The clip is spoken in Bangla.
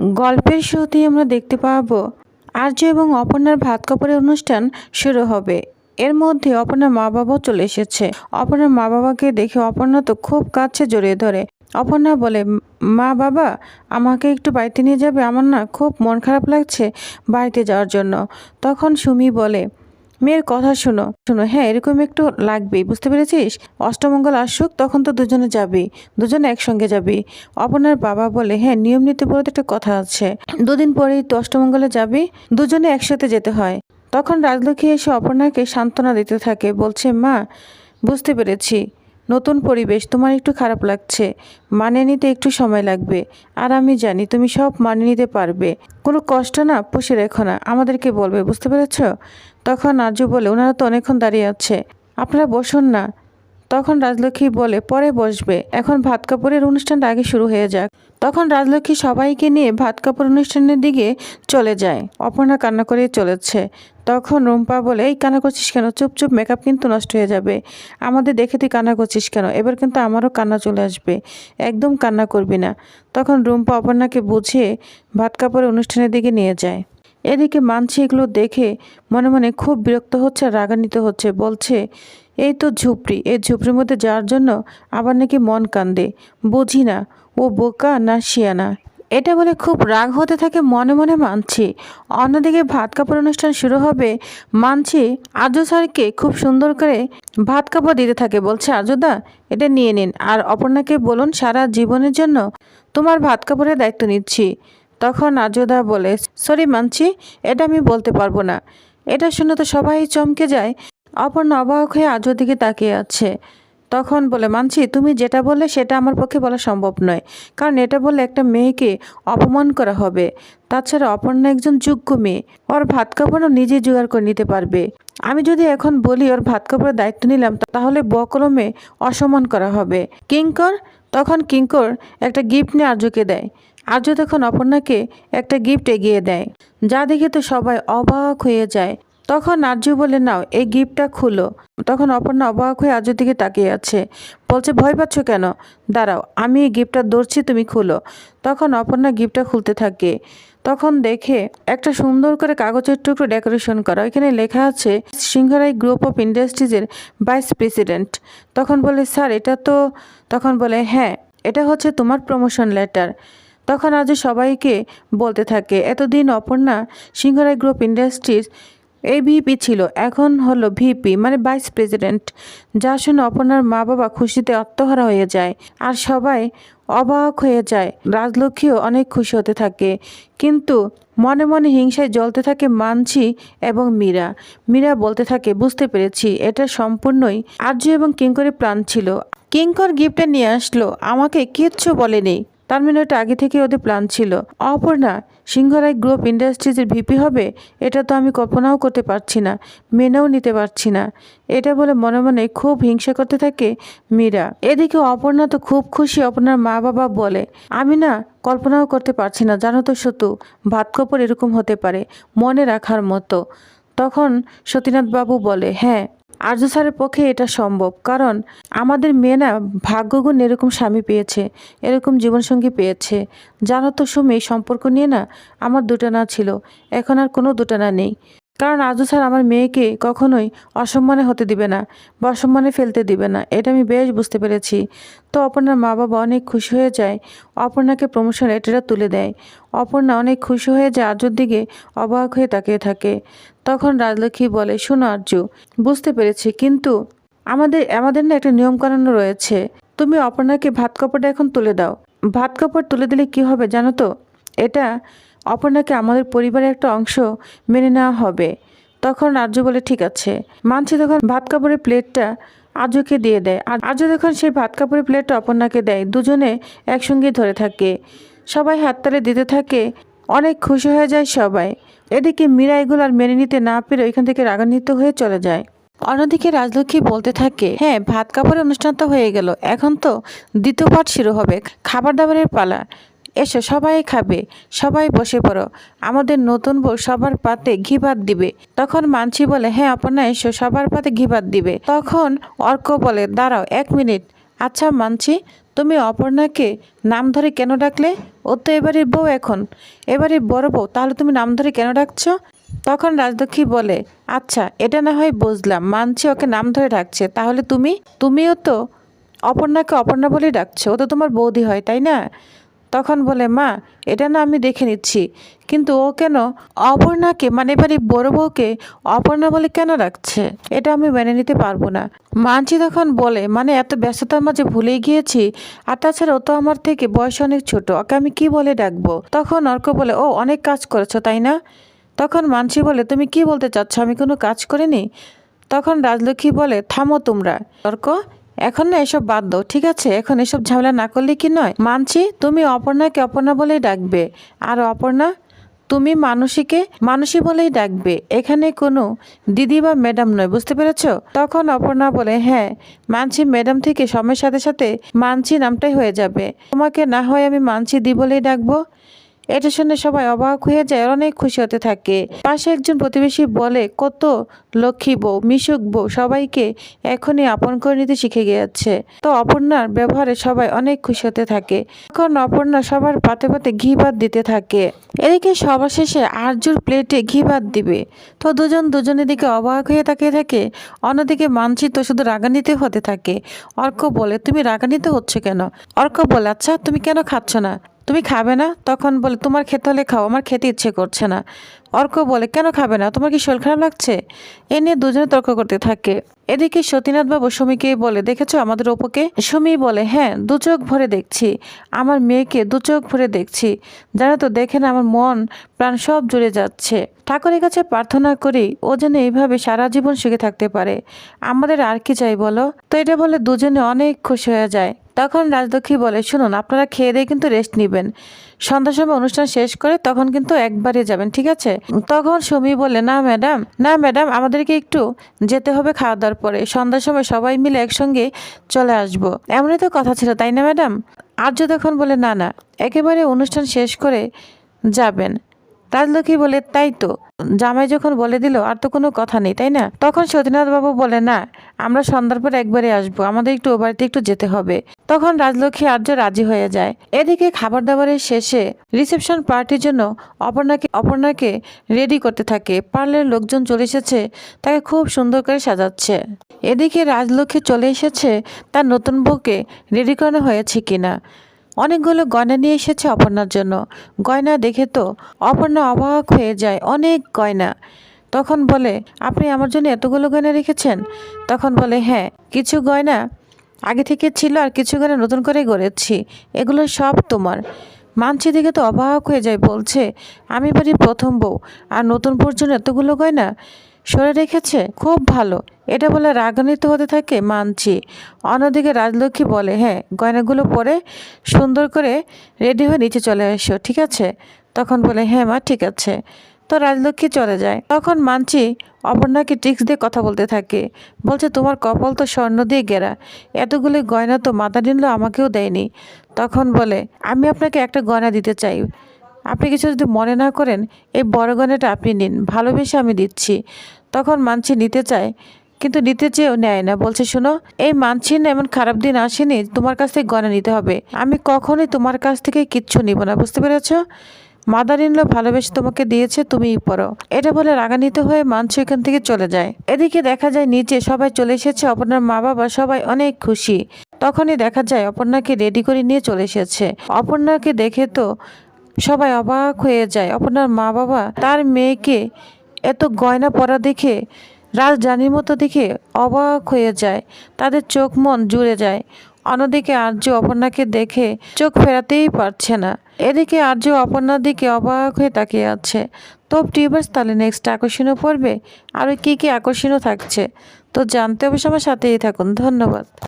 গল্পের শুরুতেই আমরা দেখতে পাবো আর্য এবং অপর্ণার ভাত কাপড়ের অনুষ্ঠান শুরু হবে। এর মধ্যে অপর্ণার মা বাবাও চলে এসেছে। অপর্ণার মা বাবাকে দেখে অপর্ণা তো খুব কাছে জড়িয়ে ধরে। অপর্ণা বলে, মা বাবা, আমাকে একটু বাড়িতে নিয়ে যাবে? আমার না খুব মন খারাপ লাগছে বাড়িতে যাওয়ার জন্য। তখন সুমি বলে মেয়ের কথা শোনো। শোনো হ্যাঁ এরকম একটু লাগবেই, বুঝতে পেরেছিস? অষ্টমঙ্গল আসুক, তখন তো দুজনে যাবি দুজনে একসঙ্গে যাবি অপনার বাবা বলে হ্যাঁ নিয়ম নীতি বলতে একটা কথা আছে। দুদিন পরেই তো অষ্টমঙ্গলে যাবি, দুজনে একসাথে যেতে হয়। তখন রাজলক্ষ্মী এসে অপর্ণাকে সান্ত্বনা দিতে থাকে, বলছে, মা, বুঝতে পেরেছি। নতুন পরিবেশ, তোমার একটু খারাপ লাগছে। মানিয়ে নিতে একটু সময় লাগবে। আর আমি জানি তুমি সব মানিয়ে নিতে পারবে। কোনো কষ্ট না, পুষে রেখো না। আমাদেরকে বলবে, বুঝতে পেরেছ? তখন আজু বলে, ওনারা তো অনেকক্ষণ দাঁড়িয়ে আছে। আপনারা বসুন না। তখন রাজলক্ষ্মী বলে, পরে বসবে। এখন ভাত কাপড়ের অনুষ্ঠানটা আগে শুরু হয়ে যাক। তখন রাজলক্ষ্মী সবাইকে নিয়ে ভাত কাপড় অনুষ্ঠানের দিকে চলে যায়। অপর্ণা কান্না করে চলেছে। তখন রুম্পা বলে, এই কান্না করছিস কেন? চুপ চুপ মেকআপ কিন্তু নষ্ট হয়ে যাবে। আমাদের দেখে তুই কান্না করছিস কেন? এবার কিন্তু আমারও কান্না চলে আসবে। একদম কান্না করবি না। তখন রুম্পা অপর্ণাকে বুঝিয়ে ভাত কাপড়ে অনুষ্ঠানের দিকে নিয়ে যায়। এদিকে মানছি এগুলো দেখে মনে মনে খুব বিরক্ত হচ্ছে রাগান্বিত হচ্ছে। বলছে, এই তো ঝুপড়ি। এই ঝুপড়ির মধ্যে যাওয়ার জন্য আবার নাকি মন কান্দে। বুঝি না। ও বোকা না শিয়ানা? এটা বলে খুব রাগ হতে থাকে, মনে মনে মানছি। অন্যদিকে ভাত কাপড় অনুষ্ঠান শুরু হবে, মানছি আর্য স্যারকে খুব সুন্দর করে ভাত কাপড় দিতে থাকে। বলছে আর্যদা এটা নিয়ে নিন। আর অপর্ণাকে বলুন, সারা জীবনের জন্য তোমার ভাত কাপড়ের দায়িত্ব নিচ্ছি। তখন আর্যদা বলে, সরি মানছি, এটা আমি বলতে পারব না। এটা শুনে তো সবাই চমকে যায়। অপর্ণা অবাক হয়ে আজও দিকে তাকিয়ে আছে। তখন বলে, মানছি, তুমি যেটা বললে সেটা আমার পক্ষে বলা সম্ভব নয়। কারণ এটা বলে একটা মেয়েকে অপমান করা হবে। তাছাড়া অপর্ণা একজন যোগ্য মেয়ে। ওর ভাত কাপড়ও নিজে জোগাড় করে নিতে পারবে। আমি যদি এখন বলি ওর ভাত কাপড়ের দায়িত্ব নিলাম, তাহলে বকলমে অসম্মান করা হবে। কিঙ্কর তখন কিঙ্কর একটা গিফট নিয়ে আর্যকে দেয়। আর্য তখন অপর্ণাকে একটা গিফট এগিয়ে দেয়। যা দেখে তো সবাই অবাক হয়ে যায়। তখন আর্য বলে, নাও, এই গিফটটা খুলো। তখন অপর্ণা অবাক হয়ে আর্যর দিকে তাকিয়ে আছে। বলছে, ভয় পাচ্ছ কেন? দাঁড়াও, আমি এই গিফটটা ধরছি, তুমি খুলো। তখন অপর্ণা গিফটটা খুলতে থাকে। তখন দেখে একটা সুন্দর করে কাগজের টুকরো ডেকোরেশন করা। এখানে লেখা আছে, সিংহরাই গ্রুপ অফ ইন্ডাস্ট্রিজের ভাইস প্রেসিডেন্ট। তখন বলে, স্যার, এটা তো তখন বলে হ্যাঁ এটা হচ্ছে তোমার প্রমোশন লেটার। তখন আজ সবাইকে বলতে থাকে, এতদিন অপর্ণা সিংহরাই গ্রুপ ইন্ডাস্ট্রিজ এই ভিপি ছিল, এখন হলো ভিপি মানে ভাইস প্রেসিডেন্ট যা শুনে অপর্ণার মা বাবা খুশিতে আত্মহারা হয়ে যায় আর সবাই অবাক হয়ে যায়। রাজলক্ষ্মীও অনেক খুশি হতে থাকে, কিন্তু মনে মনে হিংসায় জ্বলতে থাকে মানছি এবং মীরা। মীরা বলতে থাকে, বুঝতে পেরেছি, এটা সম্পূর্ণই আর্য এবং কিঙ্করের প্ল্যান ছিল। কিঙ্কর গিফটটা নিয়ে আসলো, আমাকে কিচ্ছু বলেনি। তার মানে ওটা আগে থেকে ওদের প্ল্যান ছিল। অপর্ণা সিংহরাই গ্রুপ ইন্ডাস্ট্রিজের ভিপি হবে, এটা তো আমি কল্পনাও করতে পারছি না, মেনেও নিতে পারছি না। এটা বলে মনে মনে খুব হিংসা করতে থাকে মীরা। এদিকে অপর্ণা তো খুব খুশি অপর্ণার মা বাবা বলে। আমি না কল্পনাও করতে পারছি না, জানো তো সতু, ভাত কাপড় এরকম হতে পারে, মনে রাখার মতো। তখন সতীনাথ বাবু বলে হ্যাঁ আর্য স্যারের পক্ষে এটা সম্ভব। কারণ আমাদের মেয়েরা ভাগ্যগুণ এরকম স্বামী পেয়েছে, এরকম জীবনসঙ্গী পেয়েছে। জানো তো সুমি সম্পর্ক নিয়ে না আমার দুটানা ছিল, এখন আর কোনো দুটানা নেই। কারণ আজও স্যার আমার মেয়েকে কখনোই অসম্মানে হতে দিবে না, বা অসম্মানে ফেলতে দিবে না, এটা আমি বেশ বুঝতে পেরেছি। তো অপর্ণার মা বাবা অনেক খুশি হয়ে যায়, অপর্ণাকে প্রমোশন লেটারটা তুলে দেয়। অপর্ণা অনেক খুশি হয়ে যায় আর্যর দিকে অবাক হয়ে তাকিয়ে থাকে। তখন রাজলক্ষ্মী বলে, শোনো আর্য বুঝতে পেরেছি, কিন্তু আমাদের আমাদের না একটা নিয়মকানুন রয়েছে। তুমি অপর্ণাকে ভাত কাপড়টা এখন তুলে দাও। ভাত কাপড় তুলে দিলে কি হবে জানো তো? এটা অপর্ণাকে আমাদের পরিবারের একটা অংশ মেনে নেওয়া হবে। তখন রাজ্য বলে, ঠিক আছে। মানছি তখন ভাত কাপড়ের প্লেটটা আজকে দিয়ে দেয়। আর আজও তখন সেই ভাত কাপড়ের প্লেটটা অপর্ণাকে দেয়। দুজনে একসঙ্গে ধরে থাকে। সবাই হাততালি দিতে থাকে। অনেক খুশি হয়ে যায় সবাই। এদিকে মীরা এগুলো আর মেনে নিতে না পেরে ওইখান থেকে রাগান্বিত হয়ে চলে যায়। অন্যদিকে রাজলক্ষ্মী বলতে থাকে হ্যাঁ ভাত কাপড়ের অনুষ্ঠান তো হয়ে গেল। এখন তো দ্বিতীয় পাঠ শুরু হবে। খাবার দাবারের পালা। এসো, সবাই খাবে, সবাই বসে পড়ো। আমাদের নতুন বউ সবার পাতে ঘি ভাত দিবে। তখন মানছি বলে হ্যাঁ আপনার এসো, সবার পাতে ঘি ভাত দিবে। তখন অর্ক বলে, দাঁড়াও, এক মিনিট। আচ্ছা মানছি, তুমি অপর্ণাকে নাম ধরে কেন ডাকলে? ও তো এবারের বউ এখন। এবারের বড় বউ, তাহলে তুমি নাম ধরে কেন ডাকছো? তখন রাজলক্ষ্মী বলে আচ্ছা এটা না হয় বুঝলাম। মানছি ওকে নাম ধরে ডাকছে। তাহলে তুমি? তুমিও তো অপর্ণাকে অপর্ণা বলেই ডাকছো। ও তো তোমার বৌদি হয়, তাই না? তখন বলে, মা, এটা না আমি দেখে নিচ্ছি। কিন্তু ও কেন অপর্ণাকে মানে এবারে বড় বউকে অপর্ণা বলে কেন রাখছে? এটা আমি মেনে নিতে পারব না। মানছি তখন বলে মানে এত ব্যস্ততার মাঝে ভুলে গিয়েছি, আর তাছাড়া ও তো আমার থেকে বয়স অনেক ছোট, ওকে আমি কি বলে ডাকবো? তখন অর্ক বলে, ও অনেক কাজ করেছ, তাই না? তখন মানসি বলে, তুমি কি বলতে চাচ্ছ? আমি কোনো কাজ করিনি? তখন রাজলক্ষ্মী বলে, থামো তোমরা। তর্ক এখন না এসব বাদ দাও, ঠিক আছে? এখন এসব ঝামেলা না করলে কি নয়? মানছি, তুমি অপর্ণাকে অপর্ণা বলেই ডাকবে। আর অপর্ণা, তুমি মানুষীকে মানুষী বলেই ডাকবে। এখানে কোনো দিদি বা ম্যাডাম নয়, বুঝতে পেরেছ? তখন অপর্ণা বলে হ্যাঁ মানছি ম্যাডাম থেকে সময়ের সাথে সাথে মানছি নামটাই হয়ে যাবে। তোমাকে না হয় আমি মানছি দি বলেই ডাকবো। এটা শুনে সবাই অবাক হয়ে যায় অনেক খুশি হতে থাকে। পাশে একজন প্রতিবেশী বলে, কত লক্ষ্মী বউ, মিশুক বউ, সবাইকে এখনই আপন করে নিতে শিখে গিয়েছে। তো অপর্ণার ব্যবহারে সবাই অনেক খুশি হতে থাকে। এখন অপর্ণা সবার পাতে পাতে ঘি ভাত দিতে থাকে। এদিকে সবার শেষে আর্যুর প্লেটে ঘি ভাত দিবে। তো দুজন দুজনের দিকে অবাক হয়ে তাকিয়ে থাকে। অন্যদিকে মানচিত্র শুধু রাগান্বিত হতে থাকে। অর্ক বলে, তুমি রাগান্বিত হচ্ছে কেন? অর্ক বলে আচ্ছা তুমি কেন খাচ্ছ না? তুমি খাবে না? তখন বলে, তোমার খেতে হলে খাও, আমার খেতে ইচ্ছে করছে না। অর্ক বলে, কেন খাবে না? তোমার কি শরীর খারাপ লাগছে? এ নিয়ে দুজনে তর্ক করতে থাকে। এদিকে সতীনাথ বাবু সুমিকে বলে, দেখেছ আমাদের অপুকে? সুমি বলে হ্যাঁ দু চোখ ভরে দেখছি। আমার মেয়েকে দু চোখ ভরে দেখছি। যারা তো দেখে না, আমার মন, প্রাণ সব জুড়ে যাচ্ছে। ঠাকুরের কাছে প্রার্থনা করি, ও যেন এইভাবে সারা জীবন সুখে থাকতে পারে। আমাদের আর কি চাই বলো? তো এটা বলে দুজনে অনেক খুশি হয়ে যায়। তখন রাজলক্ষ্মী বলে, শুনুন, আপনারা খেয়ে দিয়ে কিন্তু রেস্ট নেবেন। সন্ধ্যার সময় অনুষ্ঠান শেষ করে তখন কিন্তু একবারে যাবেন, ঠিক আছে? তখন সুমি বলে, না ম্যাডাম না ম্যাডাম, আমাদেরকে একটু যেতে হবে খাওয়া দাওয়ার পরে। সন্ধ্যার সময় সবাই মিলে একসঙ্গে চলে আসব। এমনই তো কথা ছিল, তাই না ম্যাডাম? আর্য তখন বলে, না না, একেবারে অনুষ্ঠান শেষ করে যাবেন। রাজলক্ষ্মী বলে, তাই তো। জামাই যখন বলে দিল, আর তো কোনো কথা নেই, তাই না? তখন সতীনাথ বাবু বলে, না, আমরা সন্ধ্যার পর একবারে আসব। আমাদের একটু ও বাড়িতে একটু যেতে হবে। তখন রাজলক্ষ্মী আর্য রাজি হয়ে যায়। এদিকে খাবার দাবারের শেষে রিসেপশন পার্টির জন্য অপর্ণাকে অপর্ণাকে রেডি করতে থাকে। পার্লারের লোকজন চলে এসেছে, তাকে খুব সুন্দর করে সাজাচ্ছে। এদিকে রাজলক্ষ্মী চলে এসেছে, তার নতুন বউকে রেডি করানো হয়েছে কিনা। অনেকগুলো গয়না নিয়ে এসেছে অপর্ণার জন্য। গয়না দেখে তো অপর্ণা অবাক হয়ে যায়, অনেক গয়না। তখন বলে, আপনি আমার জন্য এতগুলো গয়না রেখেছেন? তখন বলে হ্যাঁ কিছু গয়না আগে থেকে ছিল আর কিছু গয়না নতুন করে গড়েছি। এগুলো সব তোমার। মানছি দেখে তো অবাক হয়ে যায়, বলছে, আমি বাড়ির প্রথম বউ, আর নতুন জন্য এতগুলো গয়না সরে রেখেছে? খুব ভালো। এটা বলে রাগান্বিত হতে থাকে মানছি। অন্যদিকে রাজলক্ষ্মী বলে হ্যাঁ গয়নাগুলো পরে সুন্দর করে রেডি হয়ে নিচে চলে এসো, ঠিক আছে? তখন বলে হ্যাঁ মা, ঠিক আছে। তো রাজলক্ষ্মী চলে যায়। তখন মানছি অপর্ণাকে ট্রিক্স দিয়ে কথা বলতে থাকে। বলছে, তোমার কপাল তো স্বর্ণ দিয়ে গেরা এতগুলি গয়না তো মাথা নিল আমাকেও দেয়নি। তখন বলে, আমি আপনাকে একটা গয়না দিতে চাই। আপনি কিছু যদি মনে না করেন, এই বড় গয়নাটা আপনি নিন। ভালোবেসে আমি দিচ্ছি। তখন মানছি নিতে চায়, কিন্তু নিতে চেয়েও নেয় না। বলছে, শোনো, এই মানছি না এমন খারাপ দিন আসেনি। তোমার কাছ থেকে গয়না নিতে হবে। আমি কখনোই তোমার কাছ থেকে কিচ্ছু নিব না। বুঝতে পেরেছ? মাদার ইনলো ভালোবেসে তোমাকে দিয়েছে তুমিই পড়ো। এটা বলে রাগান্বিত হয়ে মানছি এখান থেকে চলে যায়। এদিকে দেখা যায় নিচে সবাই চলে এসেছে, অপর্ণার মা বাবা সবাই অনেক খুশি। তখনই দেখা যায় অপর্ণাকে রেডি করে নিয়ে চলে এসেছে। অপর্ণাকে দেখে তো সবাই অবাক হয়ে যায়। অপর্ণার মা বাবা তার মেয়েকে এত গয়না পরা দেখে রাজরানীর মতো দেখে অবাক হয়ে যায়। তাদের চোখ মন জুড়ে যায়। অন্যদিকে আর্য অপর্ণাকে দেখে চোখ ফেরাতেই পারছে না। এদিকে আর্য অপর্ণার দিকে অবাক হয়ে তাকিয়ে আছে। তো টিউবার্স তাহলে নেক্সট আকর্ষণীয় পড়বে আরও কী কী আকর্ষণীয় থাকছে? তো জানতে অবশ্য আমার সাথেই থাকুন। ধন্যবাদ।